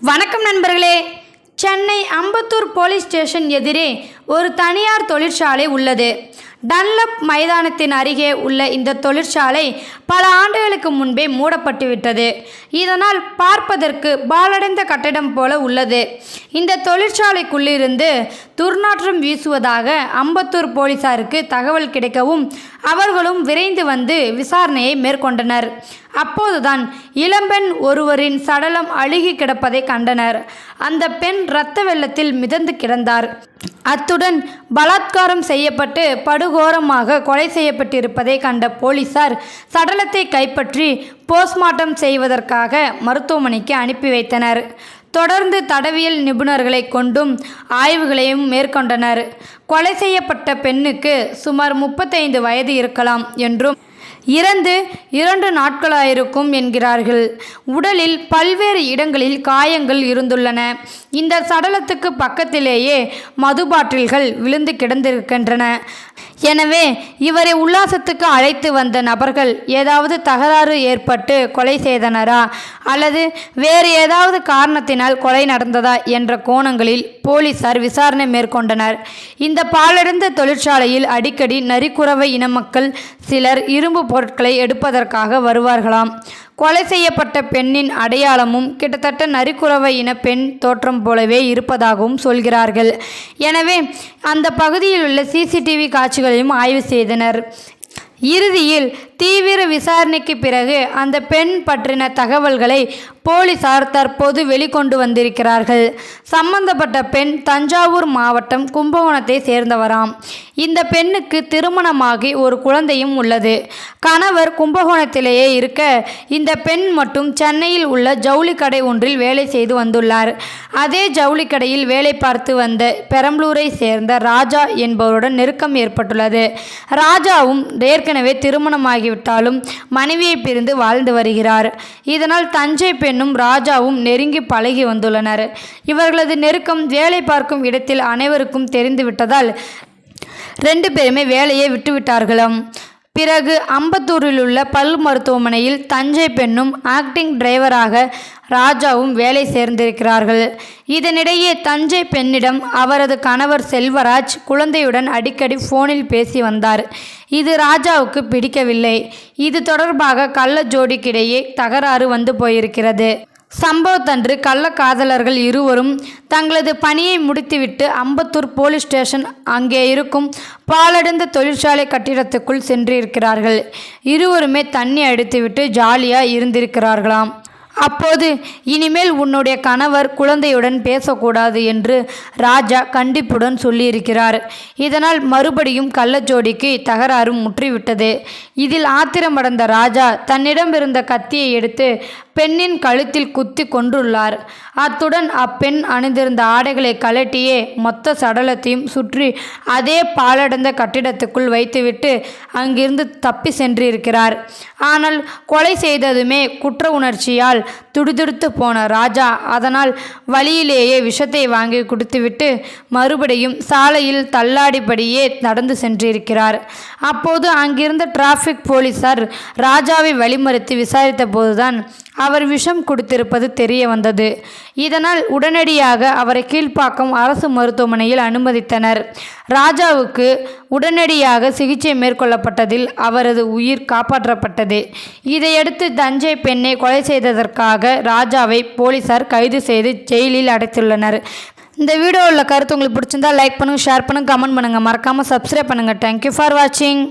வணக்கம் நண்பர்களே. Chennai Ambattur police station எதிரே ஒரு தனியார் தொழிற்சாலை உள்ளது. டன்லப் மைதானத்தின் அருகே உள்ள இந்த தொழிற்சாலை பல ஆண்டுகளுக்கு முன்பே மூடப்பட்டுவிட்டது. இதனால் பார்ப்பதற்கு பாலடைந்த கட்டிடம் போல உள்ளது. இந்த தொழிற்சாலைக்குள்ளிருந்து துர்நாற்றம் வீசுவதாக அம்பத்தூர் போலீசாருக்கு தகவல் கிடைக்கவும் அவர்களும் விரைந்து வந்து விசாரணையை மேற்கொண்டனர். அப்போதுதான் இளம்பெண் ஒருவரின் சடலம் அழுகி கிடப்பதை கண்டனர். அந்த பெண் இரத்த வெள்ளத்தில் மிதந்து கிடந்தார். அத்துடன் பலாத்காரம் செய்யப்பட்டு படுகோரமாக கொலை செய்யப்பட்டிருப்பதை கண்ட போலீசார் சடலத்தை கைப்பற்றி போஸ்ட்மார்ட்டம் செய்வதற்காக மருத்துவமனைக்கு அனுப்பி வைத்தனர். தொடர்ந்து தடவியல் நிபுணர்களை கொண்டும் ஆய்வுகளையும் மேற்கொண்டனர். கொலை செய்யப்பட்ட பெண்ணுக்கு சுமார் முப்பத்தைந்து வயது இருக்கலாம் என்றும் இறந்து இரண்டு நாட்களாயிருக்கும் என்கிறார்கள். உடலில் பல்வேறு இடங்களில் காயங்கள் இருந்துள்ளன. இந்த சடலத்துக்கு பக்கத்திலேயே மது பாட்டில்கள் விழுந்து கிடந்திருக்கின்றன. எனவே இவரை உல்லாசத்துக்கு அழைத்து வந்த நபர்கள் ஏதாவது தகராறு ஏற்பட்டு கொலை செய்தனரா? அல்லது வேறு ஏதாவது காரணத்தினால் கொலை நடந்ததா என்ற கோணங்களில் போலீசார் விசாரணை மேற்கொண்டனர். இந்த பாலடைந்த தொழிற்சாலையில் அடிக்கடி நரிக்குறவை இன மக்கள் சிலர் இரும்பு பொருட்களை எடுப்பதற்காக வருவார்களாம். கொலை செய்யப்பட்ட பெண்ணின் அடையாளமும் கிட்டத்தட்ட நரிக்குறவை இன பெண் தோற்றம் போலவே இருப்பதாகவும் சொல்கிறார்கள். எனவே அந்த பகுதியில் உள்ள சிசிடிவி காட்சிகளையும் ஆய்வு செய்தனர். இறுதியில் தீவிர விசாரணைக்கு பிறகு அந்த பெண் பற்றின தகவல்களை போலீசார் தற்போது வெளிக்கொண்டு வந்திருக்கிறார்கள். சம்பந்தப்பட்ட பெண் தஞ்சாவூர் மாவட்டம் கும்பகோணத்தை சேர்ந்தவராம். இந்த பெண்ணுக்கு திருமணமாகி ஒரு குழந்தையும் உள்ளது. கணவர் கும்பகோணத்திலேயே இருக்க இந்த பெண் மட்டும் சென்னையில் உள்ள ஜவுளி கடை ஒன்றில் வேலை செய்து வந்துள்ளார். அதே ஜவுளி கடையில் வேலை பார்த்து வந்த பெரம்பலூரை சேர்ந்த ராஜா என்பவருடன் நெருக்கம் ஏற்பட்டுள்ளது. ராஜாவும் ஏற்கனவே திருமணமாகி ஆகிவிட்டாலும் மனைவியை பிரிந்து வாழ்ந்து வருகிறார். இதனால் தஞ்சை பெண்ணும் ராஜாவும் நெருங்கி பழகி வந்துள்ளனர். இவர்களது நெருக்கம் வேலை பார்க்கும் இடத்தில் அனைவருக்கும் தெரிந்துவிட்டதால் ரெண்டு பேருமே வேலையை விட்டுவிட்டார்களாம். பிறகு அம்பத்தூரில் உள்ள பல் மருத்துவமனையில் தஞ்சை பெண்ணும் ஆக்டிங் டிரைவராக ராஜாவும் வேலை சேர்ந்திருக்கிறார்கள். இதனிடையே தஞ்சை பெண்ணிடம் அவரது கணவர் செல்வராஜ் குழந்தையுடன் அடிக்கடி ஃபோனில் பேசி வந்தார். இது ராஜாவுக்கு பிடிக்கவில்லை. இது தொடர்பாக கள்ள ஜோடிக்கிடையே தகராறு வந்து போயிருக்கிறது. சம்பவத்தன்று கள்ளக்காதலர்கள் இருவரும் தங்களது பணியை முடித்துவிட்டு அம்பத்தூர் போலீஸ் ஸ்டேஷன் அங்கே இருக்கும் பாலடைந்த தொழிற்சாலை கட்டிடத்துக்குள் சென்றிருக்கிறார்கள். இருவருமே தண்ணி அடித்துவிட்டு ஜாலியாக இருந்திருக்கிறார்களாம். அப்போது இனிமேல் உன்னுடைய கணவர் குழந்தையுடன் பேசக்கூடாது என்று ராஜா கண்டிப்புடன் சொல்லியிருக்கிறார். இதனால் மறுபடியும் கள்ளச்சோடிக்கு தகராறும் முற்றிவிட்டது. இதில் ஆத்திரமடைந்த ராஜா தன்னிடமிருந்த கத்தியை எடுத்து பெண்ணின் கழுத்தில் குத்தி கொன்றுள்ளார். அத்துடன் அப்பெண் அணிந்திருந்த ஆடைகளை கழட்டியே மொத்த சடலத்தையும் சுற்றி அதே பாலடைந்த கட்டிடத்துக்குள் வைத்துவிட்டு அங்கிருந்து தப்பி சென்றிருக்கிறார். ஆனால் கொலை செய்ததுமே குற்ற உணர்ச்சியால் துடிதுடித்து போன ராஜா. அதனால் வழியிலேயே விஷத்தை வாங்கி கொடுத்துவிட்டு மறுபடியும் சாலையில் தள்ளாடிபடியே நடந்து சென்றிருக்கிறார். அப்போது அங்கிருந்த டிராஃபிக் போலீசார் ராஜாவை வழிமறித்து விசாரித்த போதுதான் அவர் விஷம் கொடுத்திருப்பது தெரிய வந்தது. இதனால் உடனடியாக அவரை கீழ்ப்பாக்கம் அரசு மருத்துவமனையில் அனுமதித்தனர். ராஜாவுக்கு உடனடியாக சிகிச்சை மேற்கொள்ளப்பட்டதில் அவரது உயிர் காப்பாற்றப்பட்டது. இதையடுத்து தஞ்சை பெண்ணை கொலை செய்ததற்காக ராஜாவை போலீசார் கைது செய்து ஜெயிலில் அடைத்துள்ளனர். இந்த வீடியோவில் கருத்து உங்களுக்கு பிடிச்சிருந்தா லைக் பண்ணுங்கள் ஷேர் பண்ணுங்கள் கமெண்ட் பண்ணுங்கள் மறக்காமல் சப்ஸ்கிரைப் பண்ணுங்கள் தேங்க்யூ ஃபார் வாட்சிங்